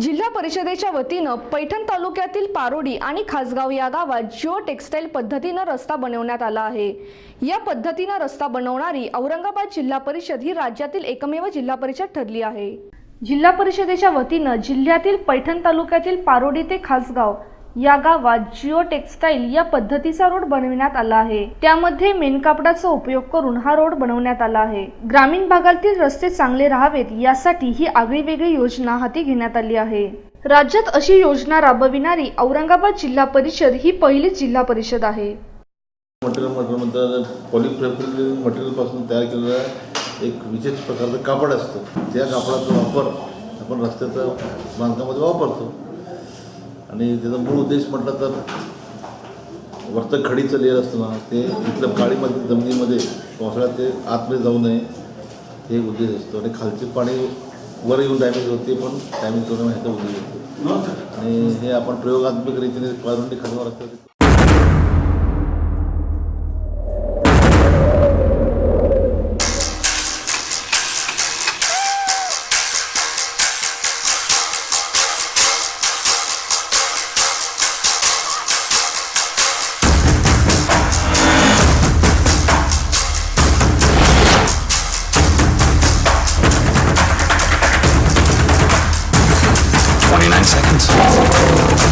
जिल्हा परिषदेच्या वतीनं पैठण तालुक्यातील पारोडी आणि खासगाव या गावात जिओ टेक्सटाईल पद्धतीनं रस्ता बनवण्यात आला आहे. या पद्धतीनं रस्ता बनवणारी औरंगाबाद जिल्हा परिषद ही राज्यातील एकमेव जिल्हा परिषद ठरली आहे. जिल्हा परिषदेच्या वतीनं जिल्ह्यातील पैठण तालुक्यातील पारोडी ते खासगाव या गावात जिओ टेक्सटाईल या पद्धतीचा रोड बनविण्यात आला आहे. त्यामध्ये मेनकापडाचा उपयोग करून हा रोड बनवण्यात आला आहे. ग्रामीण भागातील रस्ते चांगले राहावेत यासाठी ही आगळीवेगळी योजना हाती घेण्यात आली आहे. राज्यात अशी योजना राबविणारी औरंगाबाद जिल्हा परिषद ही पहिलीच जिल्हा परिषद आहे. मटेरियल पॉलिप्रेफिल मटेरियलपासून तयार केलेलं एक विशेष प्रकारचं कापड असतं. त्या कापडाचा वापर आपण रस्त्याच्या बांधकामामध्ये वापरतो. आणि त्याचा मूळ उद्देश म्हटलं तर वरचं खडीचं लेअर असताना ते इथल्या काळीमध्ये जमिनीमध्ये पावसाळ्यात ते आतमध्ये जाऊ नये हे उद्देश असतो. आणि खालचे पाणी वर येऊन डॅमेज होते पण डॅमेज करून ह्याचा उद्देश असतो. आणि हे आपण प्रयोगात्मक रीतीने कारण खालवा लागतं 29 seconds.